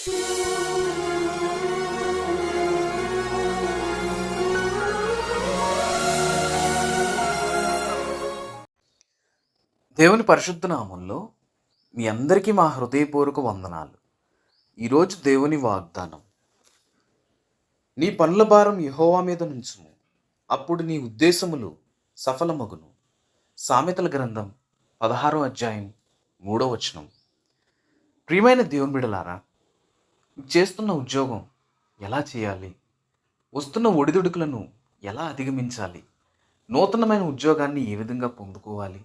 దేవుని పరిశుద్ధ నామంలో మీ అందరికీ మా హృదయపూర్వక వందనాలు. ఈరోజు దేవుని వాగ్దానం. నీ పనుల భారం యహోవా మీద నుంచుము. అప్పుడు నీ ఉద్దేశములు సఫలమగును. సామెతల గ్రంథం పదహారో అధ్యాయం మూడో వచనం. ప్రియమైన దేవుని బిడలారా చేస్తున్న ఉద్యోగం ఎలా చేయాలి? వస్తున్న ఒడిదుడుకులను ఎలా అధిగమించాలి? నూతనమైన ఉద్యోగాన్ని ఏ విధంగా పొందుకోవాలి?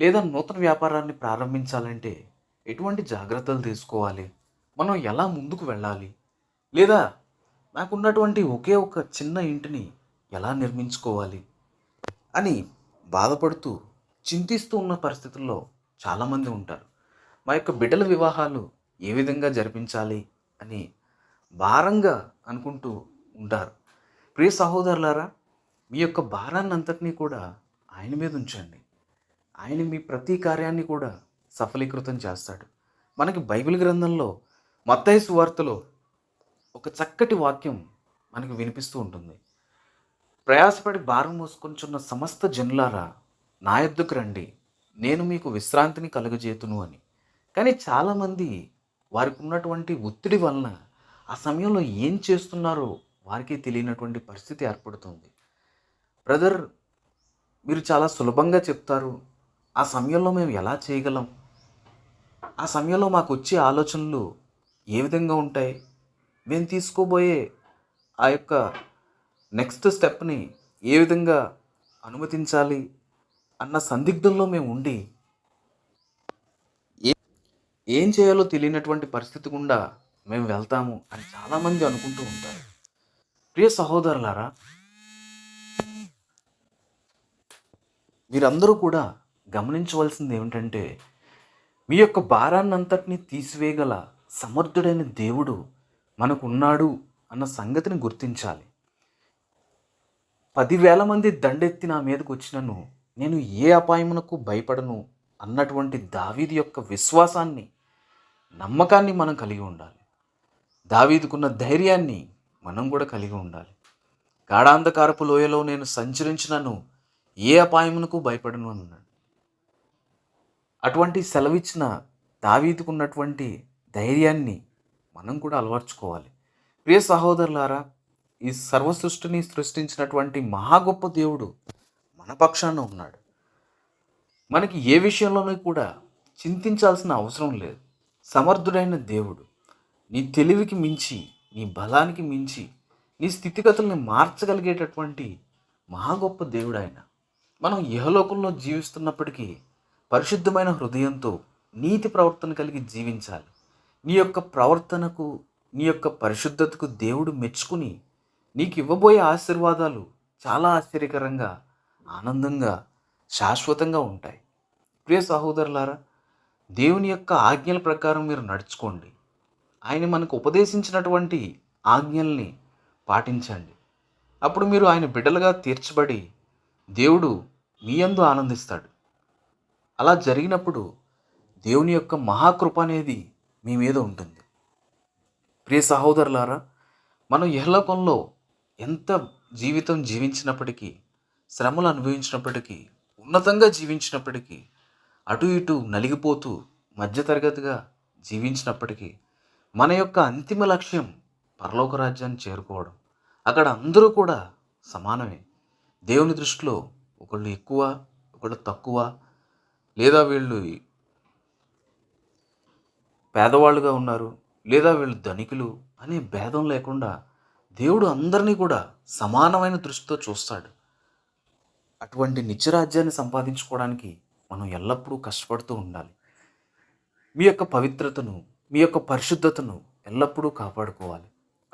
లేదా నూతన వ్యాపారాన్ని ప్రారంభించాలంటే ఎటువంటి జాగ్రత్తలు తీసుకోవాలి? మనం ఎలా ముందుకు వెళ్ళాలి? లేదా నాకున్నటువంటి ఒకే ఒక చిన్న ఇంటిని ఎలా నిర్మించుకోవాలి? అని బాధపడుతూ చింతిస్తూ ఉన్న పరిస్థితుల్లో చాలామంది ఉంటారు. మా యొక్క బిడ్డల వివాహాలు ఏ విధంగా జరిపించాలి? అని భారంగా అనుకుంటూ ఉంటారు. ప్రియ సహోదరులారా మీ యొక్క భారాన్ని అంతటినీ కూడా ఆయన మీద ఉంచండి. ఆయన మీ ప్రతి కార్యాన్ని కూడా సఫలీకృతం చేస్తాడు. మనకి బైబిల్ గ్రంథంలో మత్తయి సువార్తలో ఒక చక్కటి వాక్యం మనకు వినిపిస్తూ ఉంటుంది. ప్రయాసపడి భారం మోసుకొంచున్న సమస్త జనులారా నా యొద్దకు రండి. నేను మీకు విశ్రాంతిని కలుగజేతును అని. కానీ చాలామంది వారికి ఉన్నటువంటి ఒత్తిడి వలన ఆ సమయంలో ఏం చేస్తున్నారో వారికి తెలియనటువంటి పరిస్థితి ఏర్పడుతుంది. బ్రదర్ మీరు చాలా సులభంగా చెప్తారు ఆ సమయంలో మేము ఎలా చేయగలం? ఆ సమయంలో మాకు వచ్చే ఆలోచనలు ఏ విధంగా ఉంటాయి? మేము తీసుకోబోయే ఆ యొక్క నెక్స్ట్ స్టెప్ని ఏ విధంగా అనుమతించాలి? అన్న సందిగ్ధంలో మేము ఉండి ఏం చేయాలో తెలియనటువంటి పరిస్థితి గుండా మేము వెళ్తాము అని చాలామంది అనుకుంటూ ఉంటారు. ప్రియ సహోదరులారా మీరందరూ కూడా గమనించవలసింది ఏమిటంటే మీ యొక్క భారాన్నంతటినీ తీసివేయగల సమర్థుడైన దేవుడు మనకు ఉన్నాడు అన్న సంగతిని గుర్తించాలి. పదివేల మంది దండెత్తి నా మీదకు వచ్చినను నేను ఏ అపాయమునకు భయపడను అన్నటువంటి దావీది యొక్క విశ్వాసాన్ని నమ్మకాన్ని మనం కలిగి ఉండాలి. దావీదుకున్న ధైర్యాన్ని మనం కూడా కలిగి ఉండాలి. గాఢాంధకారపు లోయలో నేను సంచరించినను ఏ అపాయమునకు భయపడను అన్నాడు. అటువంటి సెలవిచ్చిన దావీదుకున్నటువంటి ధైర్యాన్ని మనం కూడా అలవర్చుకోవాలి. ప్రియ సహోదరులారా ఈ సర్వ సృష్టిని సృష్టించినటువంటి మహా గొప్ప దేవుడు మన పక్షాన ఉన్నాడు. మనకి ఏ విషయంలోనూ కూడా చింతించాల్సిన అవసరం లేదు. సమర్థుడైన దేవుడు. నీ తెలివికి మించి నీ బలానికి మించి నీ స్థితిగతుల్ని మార్చగలిగేటటువంటి మహా గొప్ప దేవుడు ఆయన మనం ఇహలోకంలో జీవిస్తున్నప్పటికీ పరిశుద్ధమైన హృదయంతో నీతి ప్రవర్తన కలిగి జీవించాలి. నీ యొక్క ప్రవర్తనకు నీ యొక్క పరిశుద్ధతకు దేవుడు మెచ్చుకుని నీకు ఇవ్వబోయే ఆశీర్వాదాలు చాలా ఆశ్చర్యకరంగా ఆనందంగా శాశ్వతంగా ఉంటాయి. ప్రియ సహోదరులారా దేవుని యొక్క ఆజ్ఞల ప్రకారం మీరు నడుచుకోండి. ఆయన మనకు ఉపదేశించినటువంటి ఆజ్ఞల్ని పాటించండి. అప్పుడు మీరు ఆయన బిడ్డలుగా తీర్చబడి దేవుడు మీ యందు ఆనందిస్తాడు. అలా జరిగినప్పుడు దేవుని యొక్క మహాకృప అనేది మీ మీద ఉంటుంది. ప్రియ సహోదరులారా మనం ఇహలోకంలో ఎంత జీవితం జీవించినప్పటికీ శ్రమలు అనుభవించినప్పటికీ ఉన్నతంగా జీవించినప్పటికీ అటు ఇటు నలిగిపోతూ మధ్యతరగతిగా జీవించినప్పటికీ మన యొక్క అంతిమ లక్ష్యం పరలోక రాజ్యాన్ని చేరుకోవడం. అక్కడ అందరూ కూడా సమానమే. దేవుని దృష్టిలో ఒకళ్ళు ఎక్కువ ఒకళ్ళు తక్కువ లేదా వీళ్ళు పేదవాళ్ళుగా ఉన్నారు లేదా వీళ్ళు ధనికులు అనే భేదం లేకుండా దేవుడు అందరినీ కూడా సమానమైన దృష్టితో చూస్తాడు. అటువంటి నిత్యరాజ్యాన్ని సంపాదించుకోవడానికి మనం ఎల్లప్పుడూ కష్టపడుతూ ఉండాలి. మీ యొక్క పవిత్రతను మీ యొక్క పరిశుద్ధతను ఎల్లప్పుడూ కాపాడుకోవాలి.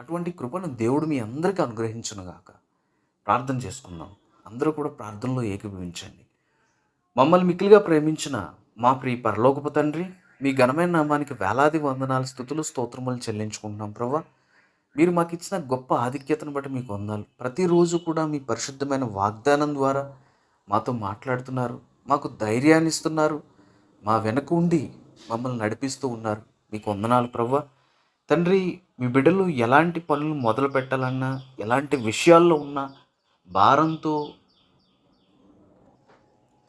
అటువంటి కృపను దేవుడు మీ అందరికీ అనుగ్రహించునుగాక. ప్రార్థన చేసుకుందాం. అందరూ కూడా ప్రార్థనలో ఏకీభవించండి. మమ్మల్ని మిక్కిలిగా ప్రేమించిన మా ప్రియ పరలోకపు తండ్రి మీ ఘనమైన నామానికి వేలాది వందనాలు స్థుతులు స్తోత్రములు చెల్లించుకుంటున్నాం ప్రభా. మీరు మాకు ఇచ్చిన గొప్ప ఆధిక్యతను బట్టి మీకు వందాలు. ప్రతిరోజు కూడా మీ పరిశుద్ధమైన వాగ్దానం ద్వారా మాతో మాట్లాడుతున్నారు. మాకు ధైర్యాన్ని ఇస్తున్నారు మా వెనక ఉండి మమ్మల్ని నడిపిస్తూ ఉన్నారు. మీకు వందనాలు ప్రవ్వ. తండ్రి మీ బిడ్డలు ఎలాంటి పనులు మొదలు పెట్టాలన్నా ఎలాంటి విషయాల్లో ఉన్నా భారంతో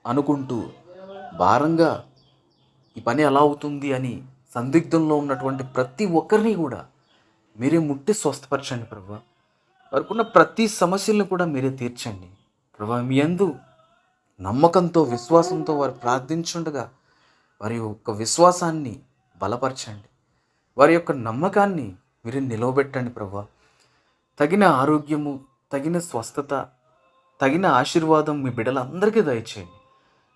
అనుకుంటూ భారంగా ఈ పని ఎలా అవుతుంది అని సందిగ్ధంలో ఉన్నటువంటి ప్రతి ఒక్కరిని కూడా మీరే ముట్టి స్వస్థపరచండి ప్రభా వారికున్న ప్రతి సమస్యలను కూడా మీరే తీర్చండి. ప్రభా మీ అందు నమ్మకంతో విశ్వాసంతో వారు ప్రార్థించుండగా వారి యొక్క విశ్వాసాన్ని బలపరచండి. వారి యొక్క నమ్మకాన్ని మీరు నిలవబెట్టండి ప్రభా. తగిన ఆరోగ్యము తగిన స్వస్థత తగిన ఆశీర్వాదం మీ బిడ్డలందరికీ దయచేయండి.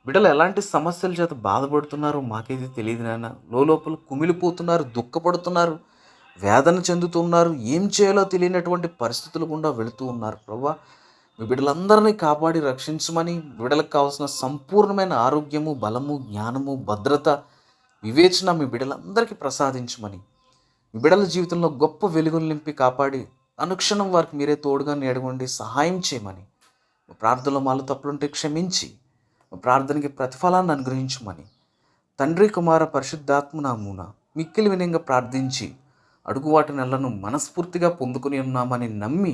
బిడ్డలు ఎలాంటి సమస్యల చేత బాధపడుతున్నారో మాకేది తెలియదు నాన్న. లోపల కుమిలిపోతున్నారు దుఃఖపడుతున్నారు వేదన చెందుతున్నారు ఏం చేయాలో తెలియనటువంటి పరిస్థితులు గుండా వెళుతూ ఉన్నారు ప్రభా. మీ బిడ్డలందరినీ కాపాడి రక్షించమని బిడ్డలకు కావాల్సిన సంపూర్ణమైన ఆరోగ్యము బలము జ్ఞానము భద్రత వివేచన మీ బిడ్డలందరికీ ప్రసాదించమని మీ బిడ్డల జీవితంలో గొప్ప వెలుగులు నింపి కాపాడి అనుక్షణం వారికి మీరే తోడుగా నేడగొండి సహాయం చేయమని ప్రార్థనలో మాలో తప్పులుంటే క్షమించి ప్రార్థనకి ప్రతిఫలాన్ని అనుగ్రహించమని తండ్రి కుమార పరిశుద్ధాత్మ నామూన మిక్కిలి వినయంగా ప్రార్థించి అడుగువాటి నెలను మనస్ఫూర్తిగా పొందుకుని ఉన్నామని నమ్మి